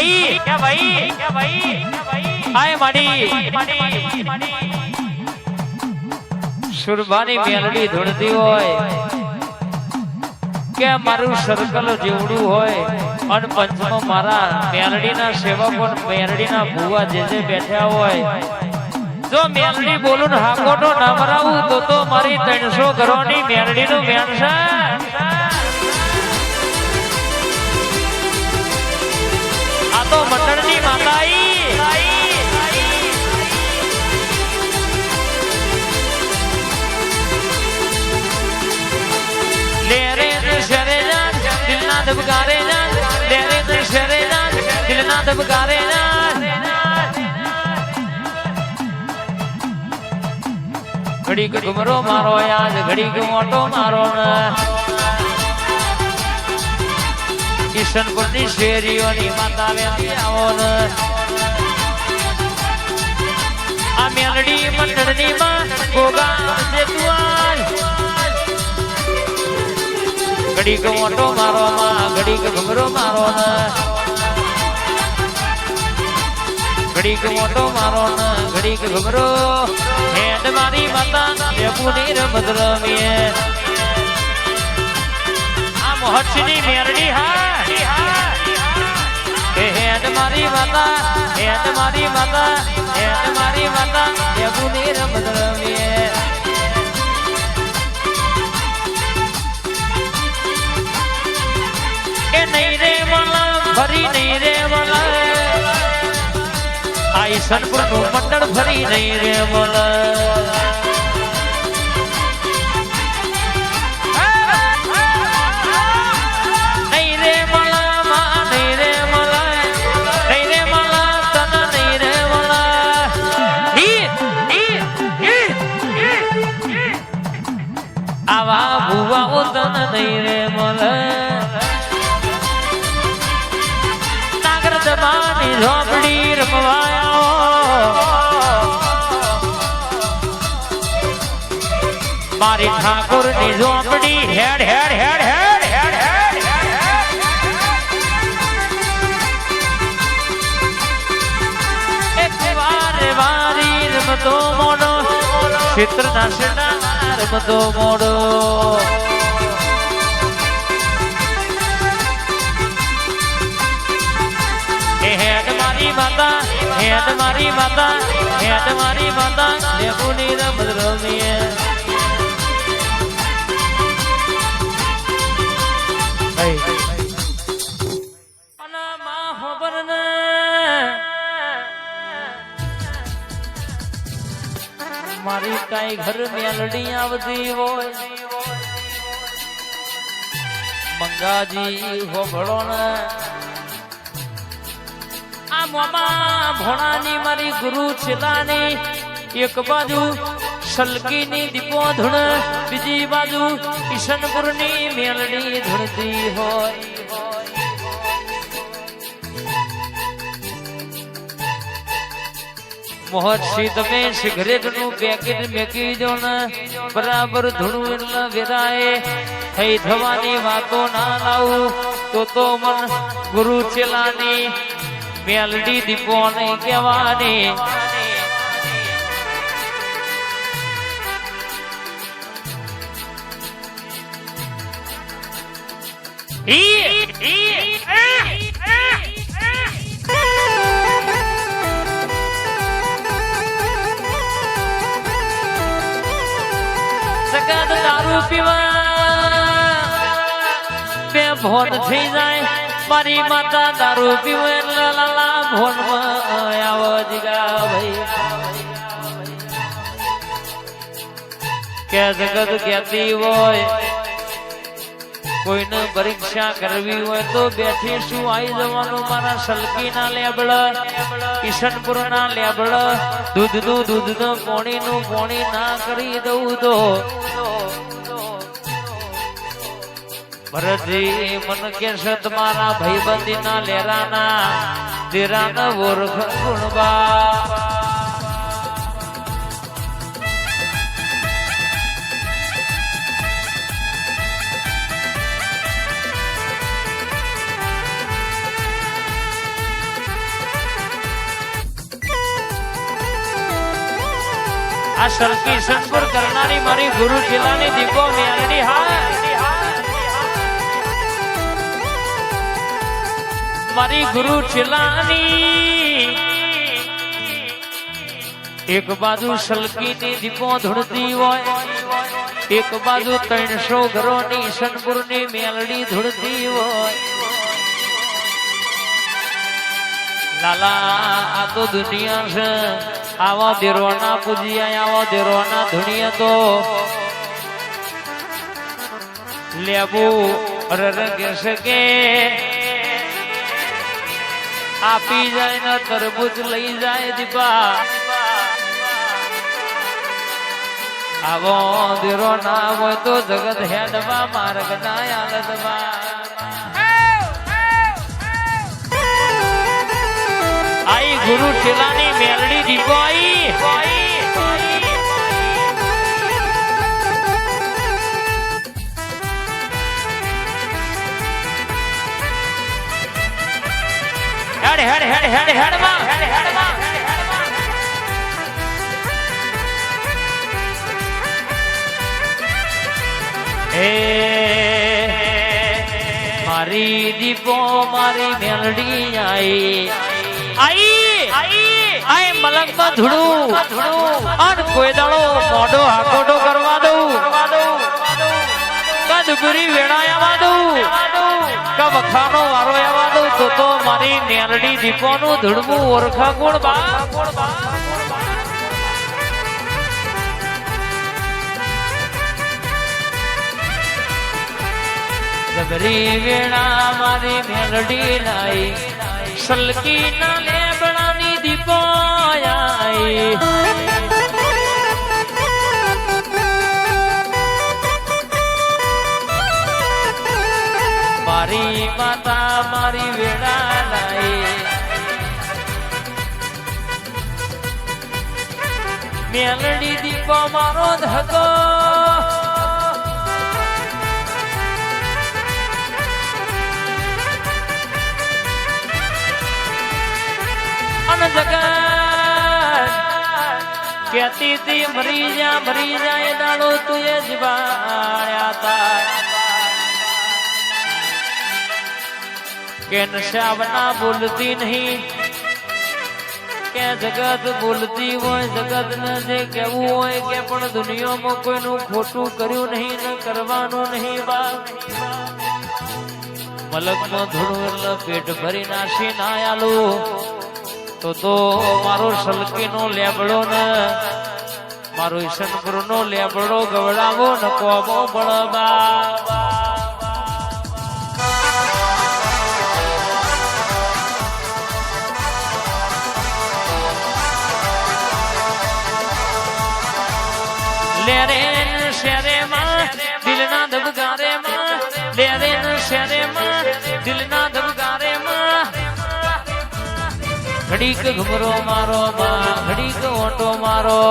ભાઈ. કે ભાઈ કે ભાઈ આય માડી. સુરભાની મેલડી ધૂણતી હોય કે મારું સર્કલ જેવડું હોય. અને પંચમાં મારા મેલડીના સેવકો પણ મેલડીના ભુવા જે જે બેઠા હોય. જો મેલડી બોલું હાકોટો ના મરાવું તો તો મારી ત્રણસો ઘરોની મેલડીનું મેણ તો મંડળની માતાઈ ને દિલના ધબકારે જાન. લે રે ને દિલના ધબકારે જાન. ઘડીક ઘુમરો મારો યાદ, ઘડીક મોટો મારો ને. કિશનપુરની શેરીઓની માતા વેતી આવો આ મેલડી મંડળની માં ગોગા છે તું આજ ઘડીક મોટો મારો માં, ઘડીક ઘુમરો મારો ને. ઘડીક મોટો મારો ને, ઘડીક ઘુમરો હેડ મારી માતા લેબુની રમત રમીએ. મહર્ષિની મેરડી હા હેડ મારી માતા હેડ મારી માતા હેડ મારી માતા લેબુની રમત રમીએ એ નહીં રે વાલા ફરી નહીં રે વાલા આઈ ઈશનપુરનું મંડળ ફરી નહીં રે વાલા નહીં રે મળે નાગર દબાની રોબડી રમવાયા. મારી ઠાકોરની ઝોપડી હેડ હેડ હેડ હેડ એક વાર વારી રમતો મોડો. માતા, હેત મારી માતા, હેત મારી માતા લેબુની રમત રમીએ. મારી કઈ ઘર મેલડી આવતી હોય. મંગાજી હોભળો ને મોમાં ભણાની મારી ગુરુ છેલાની એક બાજુ સલકીની દીપો ધૂણ, બીજી બાજુ કિશનપુરની મેલડી ધૂણતી હોય. મોહતસિંહ તમે સિગરેટનું પેકેટ મેકી દો ને, બરાબર ધૂણું એટલે વેરાય થઈ થવાની વાતો ના લાવું, તો તો મન ગુરુ ચેલાની મેલડી દીપો નહીં કહેવાની. સગત દારૂ પીવા બે ભોટ થઈ જાય. મારી માતા દારૂ પીવે લાલા ભોન આવો ભાઈ. કે જગત કહેતી હોય, કોઈને પરીક્ષા કરવી હોય તો બેઠી શું આવી જવાનું? મારા સલકી ના કિશનપુરના કિશનપુર ના દૂધનું દૂધનું દૂધનું પોણી નું પોણી ના કરી દઉં તો ભરતજી મન કે સત મારા ભાઈબંધી ના લેરાના, દેરાના ઓરખ ગુણબા આ સરકી સંસ્કૃત કરનારી મારી ગુરુ જિલ્લાની દીપો મેળડી હા મારી ગુરુ ચિલાની. એક બાજુ સલકીની દીપો ધૂળતી હોય, એક બાજુ ત્રણસો ઘરોની સનપુરની મેલડી ધૂળતી હોય. લાલા, આ તો દુનિયા છે. આવા દેરોના પૂજ્યા, આવા દેરોના ધુણિયા તો. લેવું રરગે શકે આપી જાય ને તરબૂચ લઈ જાય દીપા. આવો દેરો ના હોય તો જગત હેડવા માર્ગ ના આલદવા આઈ ગુરુ ઠેલાની મેલડી દીપો આઈ. હેડ હેડ હેડ હેડ હેડમાં એ મારી દીપો, મારી મેલડી આઈ. આઈ આઈ આઈ મલંગમાં ધૂળું. અન કોઈ દાડો મોઢો હાકોટો કરવા દઉં. કદગુરી વેણાયાવા દઉં. કે વખાનો વારો આવવા તો તો મારી નેરડી દીપોનું ધૂળવું ઓળખા ગુણ બા? જબરી વેણા મારી મેલડી લાઈ સલકી ના લેબડાની દીપો આઈ મારી માતા મારી વેળા લાઈ મેલડી દીપો મારો ધકો કેતી તી મરી જા, મરી જાય દાડો તુએ જીવાડ્યા તા. કે નશાવના બોલતી નહીં. કે જગત બોલતી હોય, જગત ને જે કેવું હોય કે પણ દુનિયામાં કોઈનું ખોટું કર્યું નહીં, ને કરવાનું નહીં બા મલકમાં ધૂળ પેટ ભરી નાસી ના આલું તો તો મારો સલકીનો લેબડો ને, મારો ઈશનપુરનો લેબડો ગવડાવો ને કોબો બળબા લેરે શેરે માં દિલના ધબકારે માં લેરે શેરે માં દિલના ધબકારે માં ઘડીક ઘુમરો મારો માં ઘડીક ઓટો મારો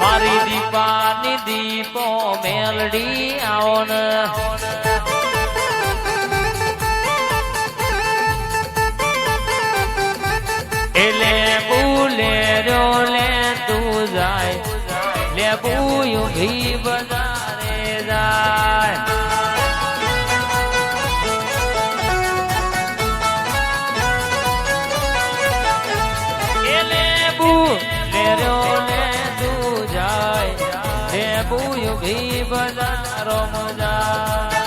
મારી દીપાની દીપો મેલડી આવો ને. ભી બજારે જાય ભી બજારો મજા